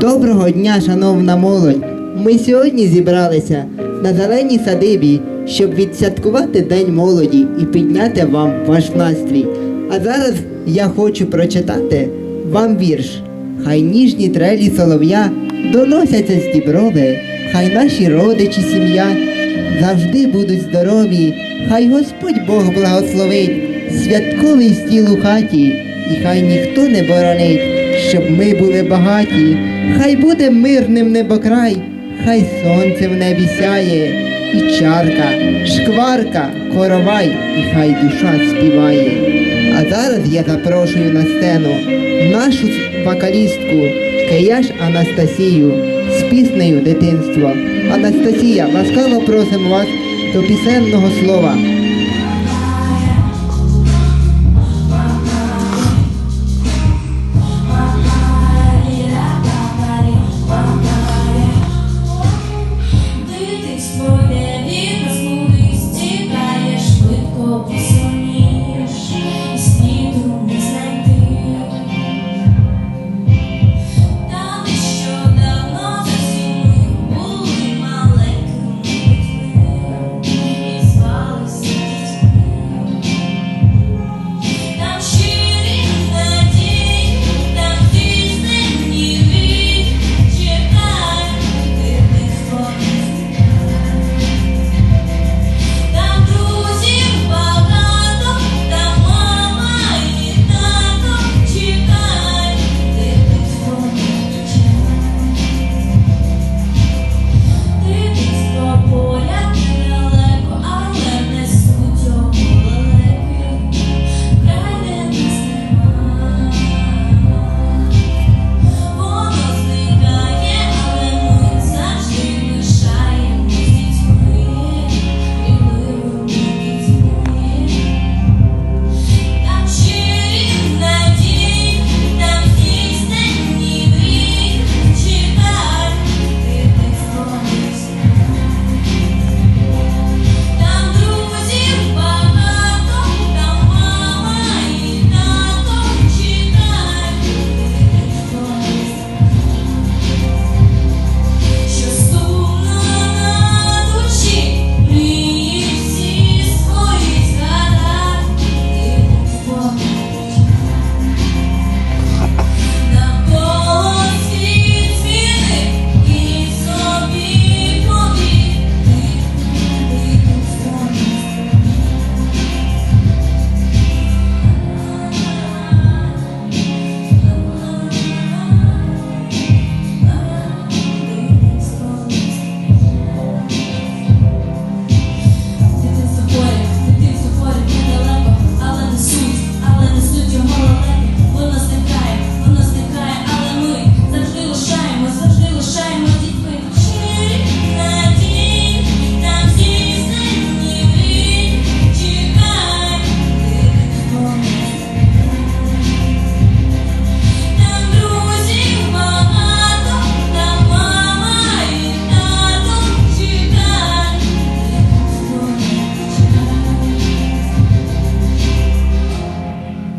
Доброго дня, шановна молодь! Ми сьогодні зібралися на зеленій садибі, щоб відсвяткувати День молоді і підняти вам ваш настрій. А зараз я хочу прочитати вам вірш. Хай ніжні трелі солов'я доносяться з діброви, хай наші родичі, сім'я завжди будуть здорові, хай Господь Бог благословить святковий стіл у хаті, і хай ніхто не боронить, щоб ми були багаті, хай буде мирним небокрай, хай сонце в небі сяє, і чарка, шкварка, коровай, і хай душа співає. А зараз я запрошую на сцену нашу вокалістку Кияш Анастасію з піснею дитинство. Анастасія, ласкаво просимо вас до пісенного слова.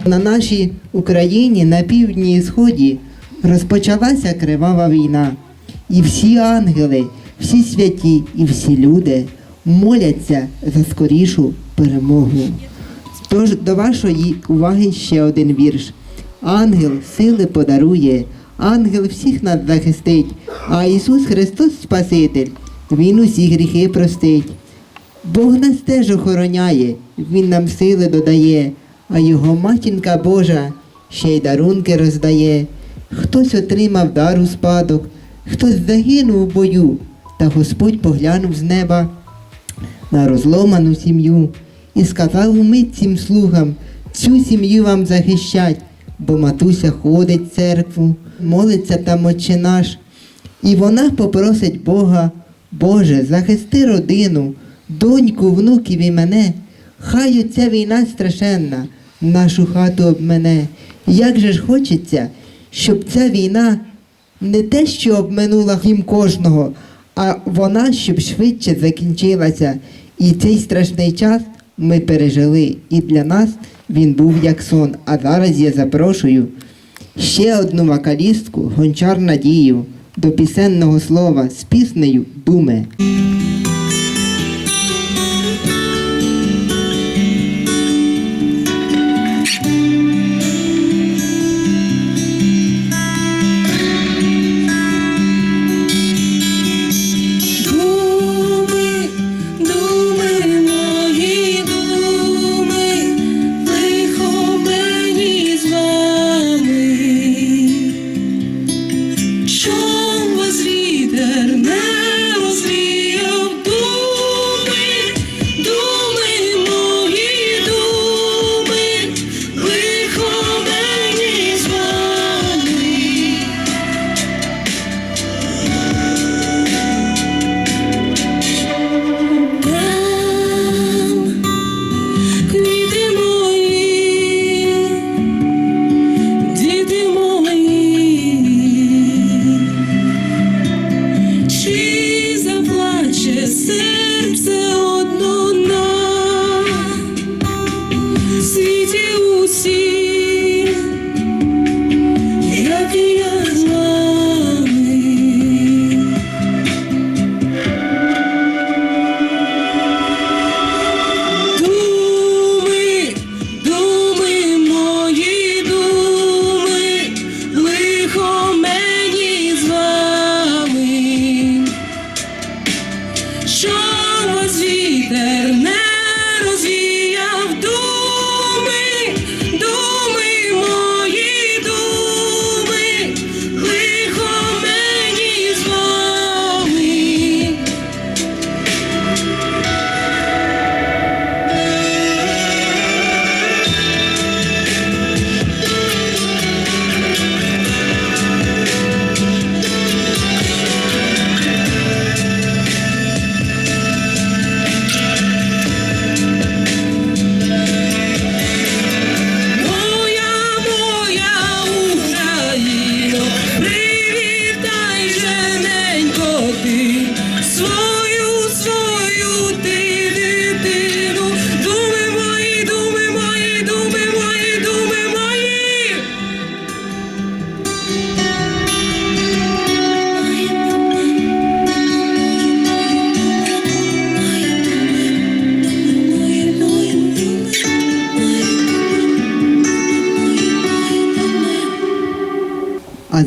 На нашій Україні на півдні і сході розпочалася кривава війна. І всі ангели, всі святі і всі люди моляться за скорішу перемогу. Тож до вашої уваги ще один вірш. Ангел сили подарує, ангел всіх нас захистить, а Ісус Христос Спаситель, Він усі гріхи простить. Бог нас теж охороняє, Він нам сили додає, а його матінка Божа ще й дарунки роздає. Хтось отримав дар у спадок, хтось загинув у бою, та Господь поглянув з неба на розломану сім'ю і сказав умить цим слугам, цю сім'ю вам захищать, бо матуся ходить в церкву, молиться там отче наш, і вона попросить Бога, Боже, захисти родину, доньку, внуків і мене. Хай оця війна страшенна, нашу хату обмене. Як же ж хочеться, щоб ця війна не те, що обминула їм кожного, а вона щоб швидше закінчилася, і цей страшний час ми пережили, і для нас він був як сон. А зараз я запрошую ще одну вокалістку, гончар Надію, до пісенного слова з піснею Думе.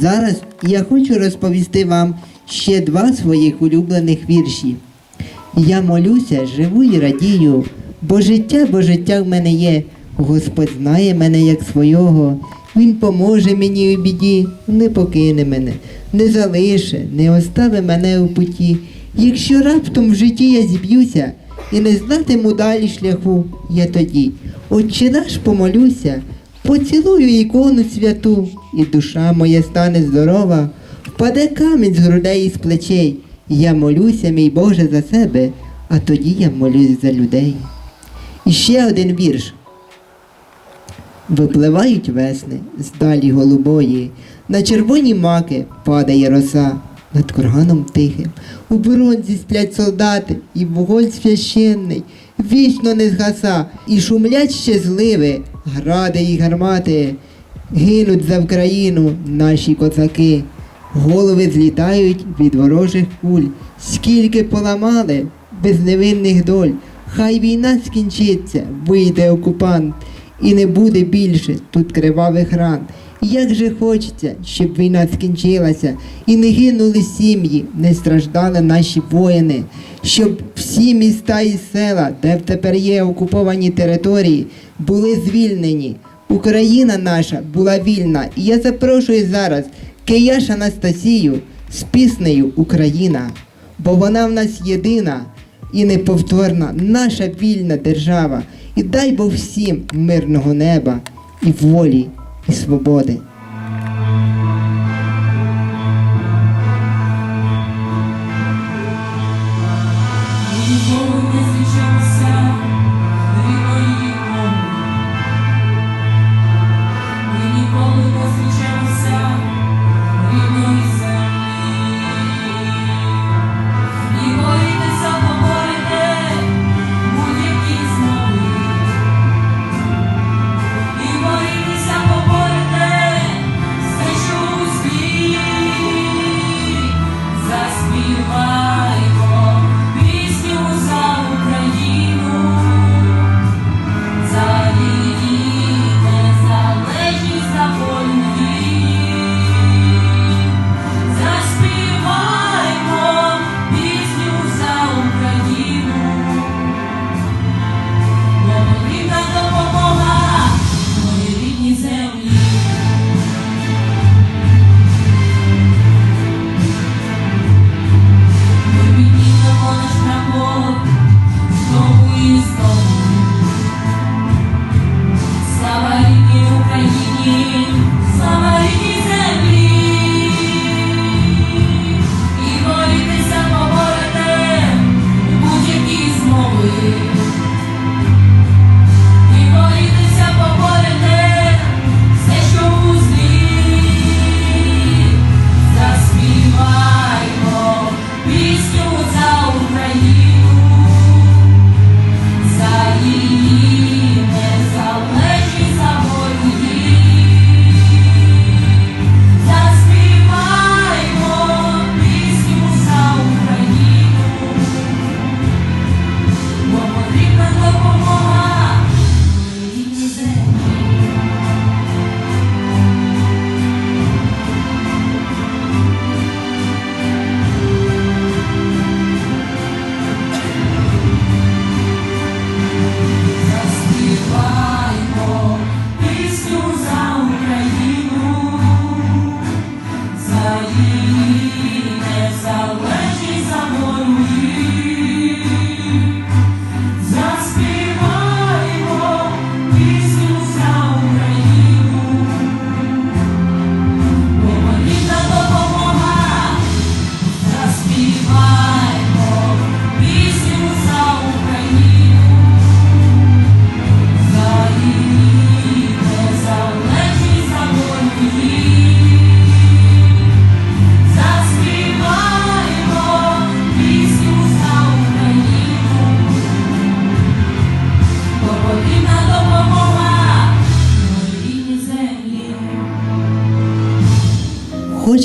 Зараз я хочу розповісти вам ще два своїх улюблених вірші. Я молюся, живу і радію, бо життя, бо життя в мене є. Господь знає мене як свого. Він поможе мені у біді, не покине мене, не залише, не остави мене у путі. Якщо раптом в житті я зіб'юся і не знатиму далі шляху, я тоді, Отче наш помолюся, поцілую ікону святу, і душа моя стане здорова, впаде камінь з грудей і з плечей. Я молюся, мій Боже, за себе, а тоді я молюсь за людей. І ще один вірш. Випливають весни з далі голубої, на червоні маки падає роса, над курганом тихим. У бронзі сплять солдати, і вогонь священний, вічно не згаса, і шумлять щезливи, гради і гармати, гинуть за Вкраїну наші коцаки. Голови злітають від ворожих куль, скільки поламали безневинних доль. Хай війна скінчиться, вийде окупант, і не буде більше тут кривавих ран. Як же хочеться, щоб війна скінчилася, і не гинули сім'ї, не страждали наші воїни, щоб всі міста і села, де тепер є окуповані території, були звільнені. Україна наша була вільна, і я запрошую зараз Кияш Анастасію з піснею Україна, бо вона в нас єдина і неповторна наша вільна держава. І дай Бог всім мирного неба і волі, і свободи.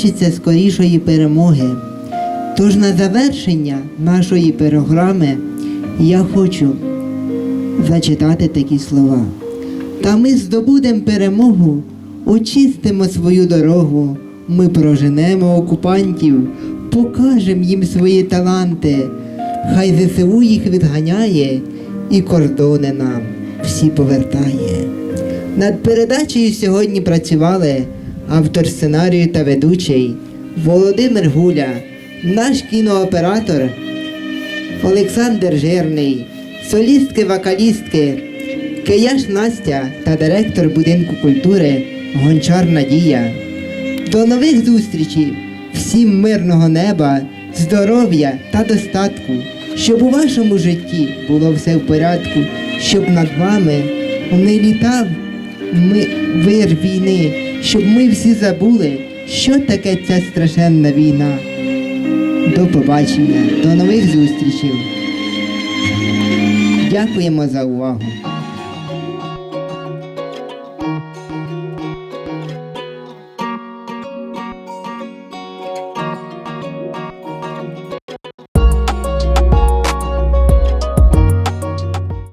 Хочеться скорішої перемоги. Тож на завершення нашої програми я хочу зачитати такі слова. Та ми здобудемо перемогу, очистимо свою дорогу, ми проженемо окупантів, покажемо їм свої таланти, хай ЗСУ їх відганяє і кордони нам всі повертає. Над передачею сьогодні працювали автор сценарію та ведучий Володимир Гуля, наш кінооператор Олександр Жирний, солістки-вокалістки Кияш Настя та директор будинку культури Гончар Надія. До нових зустрічей! Всім мирного неба, здоров'я та достатку, щоб у вашому житті було все в порядку, щоб над вами не літав ми, вир війни, щоб ми всі забули, що таке ця страшенна війна. До побачення, до нових зустрічей. Дякуємо за увагу.